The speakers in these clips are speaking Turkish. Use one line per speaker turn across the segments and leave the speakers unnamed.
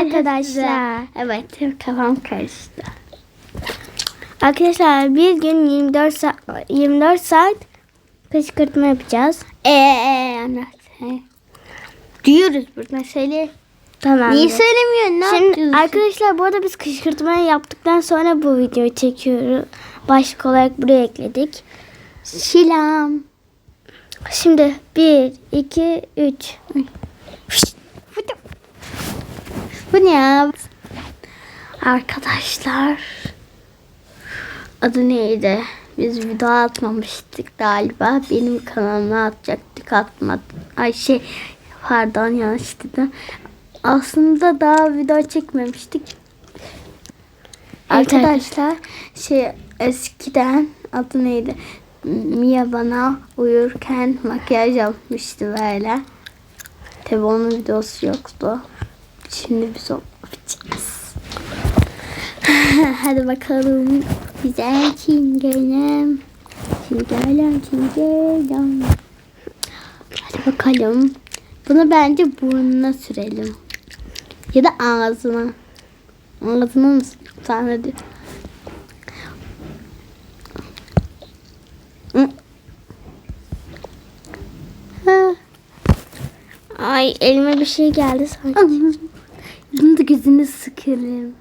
Arkadaşlar.
Evet kafam karıştı.
Arkadaşlar bir gün 24 saat 24 saat kışkırtma yapacağız.
Eee. He. Diyoruz burada söyle.
Tamam.
Niye söylemiyorsun? Ne
Şimdi
yapıyorsun?
arkadaşlar bu arada biz kışkırtmayı yaptıktan sonra bu videoyu çekiyoruz. Başlık olarak buraya ekledik.
Şilam.
Şimdi 1, 2, 3.
Bu ne? Arkadaşlar. Adı neydi? Biz video atmamıştık galiba. Benim kanalıma atacaktık atmadık. Ay şey pardon yanlış dedim. Aslında daha video çekmemiştik.
Evet,
Arkadaşlar şey eskiden adı neydi? Mia bana uyurken makyaj yapmıştı böyle. Tabi onun videosu yoktu. Şimdi biz onu yapacağız. Hadi bakalım. Güzel çingenem. Çingenem çingenem. Hadi bakalım. Bunu bence burnuna sürelim. Ya da ağzına. Ağzına mı tane.
Ay elime bir şey geldi sanki.
Bunu da gözünü sıkarım.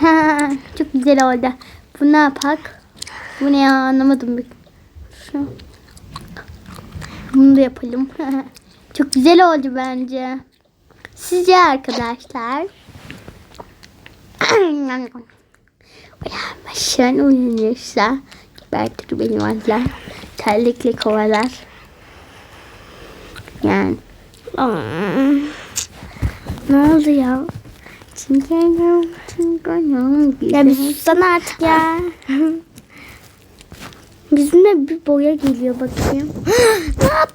ha, çok güzel oldu. Bu ne yapak? Bu ne ya anlamadım. Şu. Bunu da yapalım. çok güzel oldu bence. Sizce arkadaşlar? Uyanmışın uyanırsa gebertir beni valla. Terlikle kovalar. Yani.
Ne oldu ya?
Çingenem, çingenem.
Ya bir sussana artık ya. Yüzüne bir boya geliyor bakayım.
ne yap?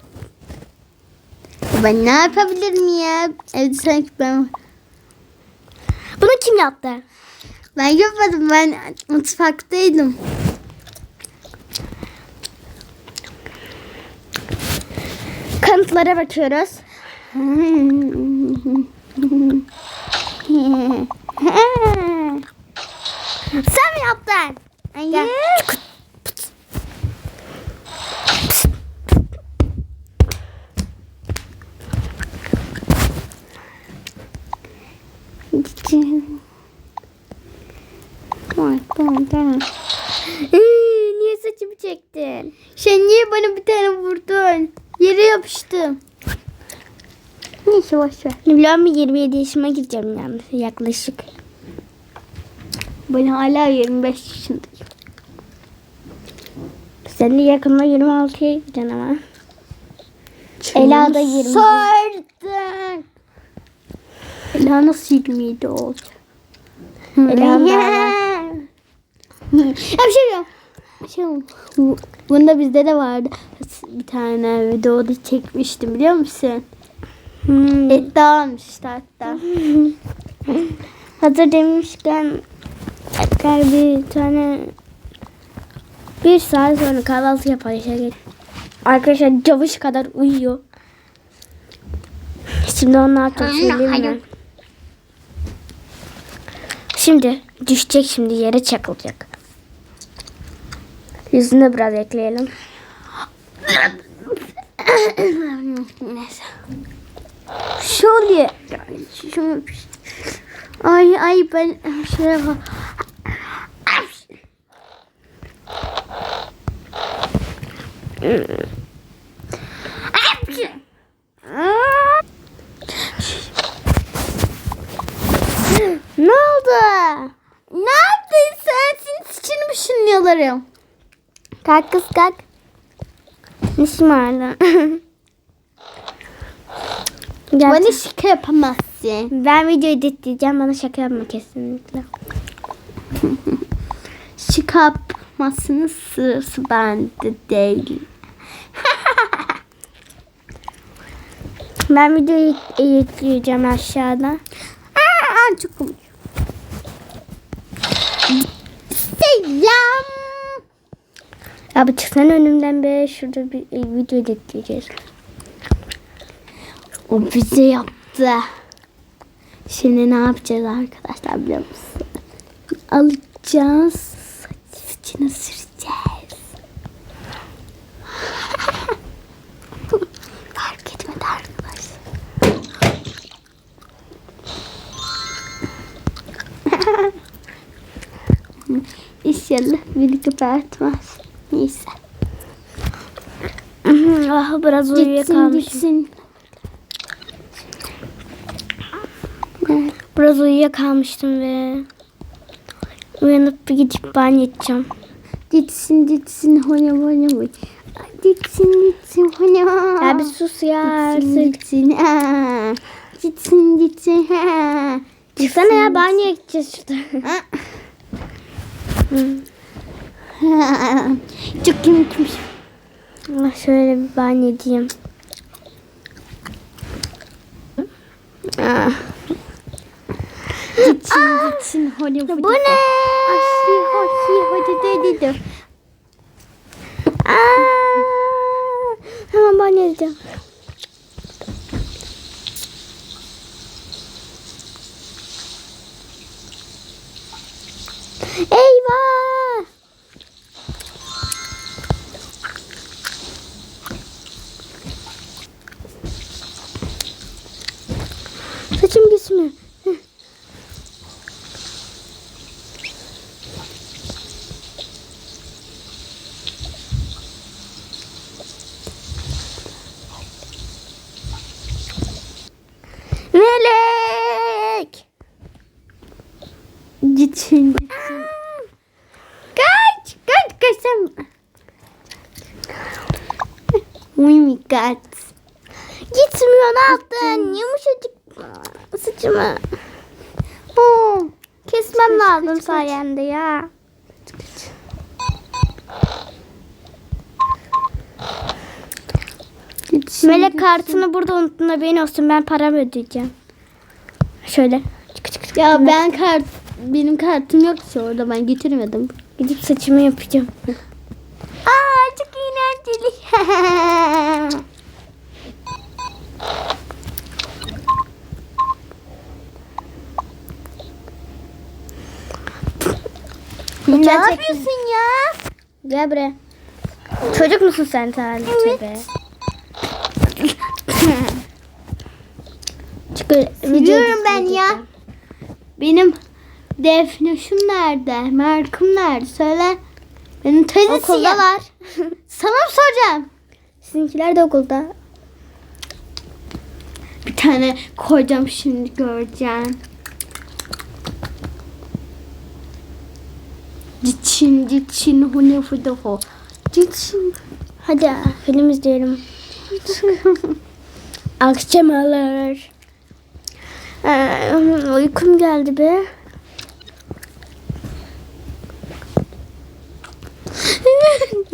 Ben ne yapabilirim ya? Evde sanki ben...
Bunu kim yaptı?
Ben yapmadım. Ben mutfaktaydım.
Kanıtlara bakıyoruz. Sen mi yaptın?
Hayır.
Niye saçımı çektin?
Sen niye bana bir tane vurdun? Yere yapıştım. Neyse boş
musun 27 yaşıma gideceğim yani yaklaşık.
Ben hala 25 yaşındayım.
Sen de yakında 26'ya gideceksin ama. Ela da 20.
Sordun. Ela nasıl 27 oldu?
Ela
Ya bir şey yok. Bir şey yok. Bu- Bunda bizde de vardı. Bir tane videoda çekmiştim biliyor musun?
Hmm.
Iddia almıştı hatta.
Hazır demişken tekrar bir tane bir saat sonra kahvaltı yapar işe. Arkadaşlar cavuş kadar uyuyor. Şimdi onu yapacak söyleyeyim? Şimdi düşecek şimdi yere çakılacak. Yüzüne biraz ekleyelim.
Neyse. Şöyle. Ay ay ben şöyle.
Ne oldu?
Ne yaptın sen? Senin saçını mı şınlıyorlarım?
Kalk kız kalk. Nişim ağrıdı. Gel.
Bana şaka yapamazsın.
Ben video editleyeceğim. Bana şaka yapma kesinlikle.
Şaka yapmasının sırası bende değil.
Ben videoyu editleyeceğim aşağıda.
Aa, çok komik. Selam.
Abi çıksana önümden be. Şurada bir e, video editleyeceğiz.
O bize yaptı. Şimdi ne yapacağız arkadaşlar biliyor musun? Alacağız. Saçını süreceğiz. Fark etmedi arkadaşlar. İnşallah beni gebertmez. Neyse.
ah biraz
Gitsin
uyuyakalmışım.
gitsin.
Biraz uyuyakalmıştım ve uyanıp bir gidip banyo edeceğim.
Gitsin gitsin honya honya honya. Gitsin gitsin honya.
Ya bir sus ya
Gitsin
artık.
gitsin. ha. Gitsin gitsin. ha.
Çıksana ya banyoya gideceğiz şurada.
Çok yumuşmuş.
Ah, Şöyle bir banyo edeyim. Ah.
Gitsin gitsin honya.
Bu ne?
Aşi hoşi hoşi dedi
hemen banyo edeceğim. Eyvah! Saçım gitmiyor. Heh. Melek!
Gitsin gitsin.
Kaç! Kaç! Kaç sen!
Oh my god.
Gitmiyor ne yaptın? Yumuşacık saçımı. Oo, kesmem lazım sayende ya.
Gitsin,
Melek
gitsin.
kartını burada unuttun haberin olsun ben paramı ödeyeceğim. Şöyle. Çık çık çık.
Ya ben kart benim kartım yok ki orada ben getirmedim.
Gidip saçımı yapacağım.
Eğlenceli. ne yapıyorsun ya?
Gel buraya. Çocuk musun sen Talih?
Evet.
Be? Çık öyle.
Biliyorum ben ya. Benim defnoşum nerede? Markım nerede? Söyle. Benim teyzesi
Okuldalar.
Sana mı soracağım?
Sizinkiler de okulda.
Bir tane koyacağım şimdi göreceğim. Ciçin ciçin hune fudoho. Ciçin.
Hadi film izleyelim. Akşam alır. Ee, uykum geldi be.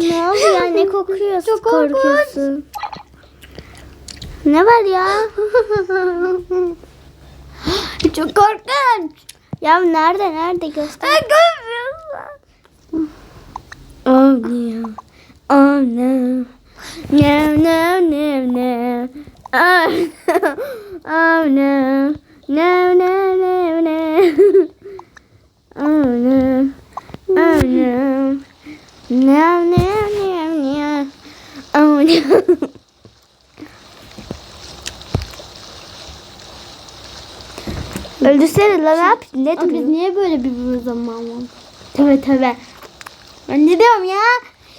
Ne oldu ya? Ne kokuyorsun?
Çok
korkuyorsun. Ne var ya?
Çok korkunç.
Ya nerede? Nerede göster?
Ay görmüyorsun.
Oh no. Oh no. No no no no. Oh no. Oh no. No no no no. Oh no. Oh no. No no. Öldürsene lan ne yapıyorsun? Ne
Ama biz
duruyorsun?
niye böyle bir zaman var? Tabi tabi. Ben ne diyorum ya?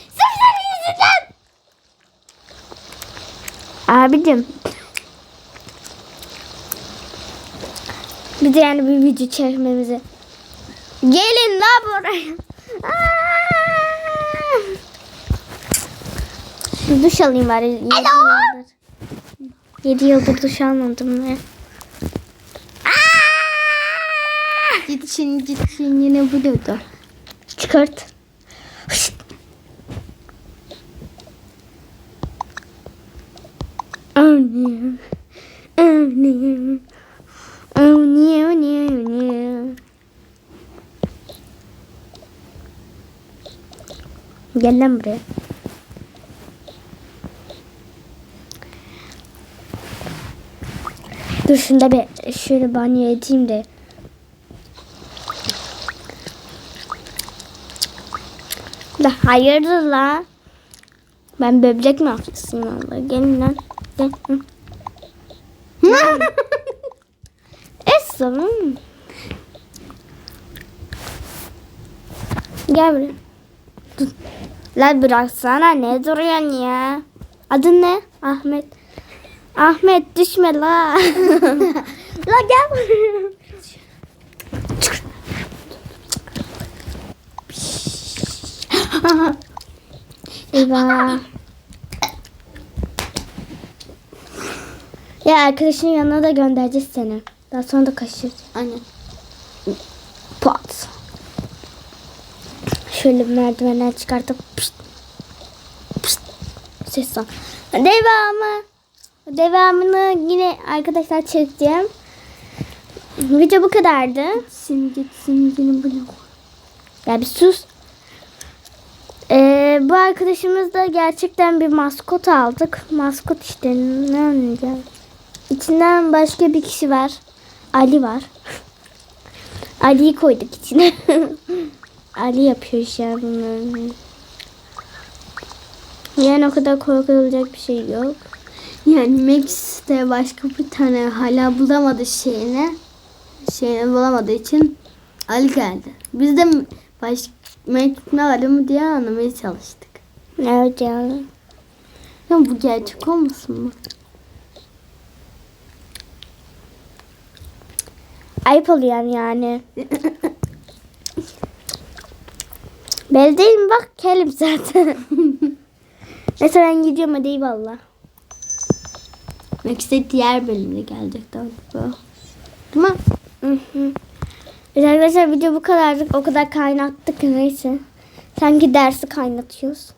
Sırf senin yüzünden.
Abicim. Bir de yani bir video çekmemizi. Gelin la buraya. Aa! Bir duş alayım bari. Yedi yıldır. Yedi yıldır duş almadım ve.
Gitsin gitsin yine buluyordu.
Çıkart. No. Oh no, no, no. Gel lan buraya. Dur şunda bir şöyle banyo edeyim de. Da hayırdır la? Ben böbrek mi afyasıyım valla? Gelin lan. Gel. Esra. Gel buraya. Dur. La bıraksana ne duruyorsun ya? Adın ne? Ahmet. Ahmet düşme la. la gel buraya. Eyvah. Ya arkadaşın yanına da göndereceğiz seni. Daha sonra da kaçıracağız.
Anne.
Pat. Şöyle bir merdivenler çıkartıp pişt, pişt, ses son. Devamı. Devamını yine arkadaşlar çekeceğim. Video bu kadardı.
Simge, simgenin bloğu.
Ya bir sus. Ee, bu arkadaşımız da gerçekten bir maskot aldık. Maskot işte ne anlayacağım. İçinden başka bir kişi var. Ali var. Ali'yi koyduk içine. Ali yapıyor şu an bunları. Yani o kadar korkulacak bir şey yok.
Yani Max de başka bir tane hala bulamadı şeyini. Şeyini bulamadığı için Ali geldi. Biz de baş, Max ne var mı diye anlamaya çalıştık.
Evet yani.
Ya bu gerçek olmasın mı?
Ayıp oluyor yani. Mi? Bak kelim zaten. Neyse ben gidiyorum hadi eyvallah.
Max de diğer bölümde gelecek galiba.
Hı. Evet arkadaşlar video bu kadardık. O kadar kaynattık neyse. Sanki dersi kaynatıyoruz.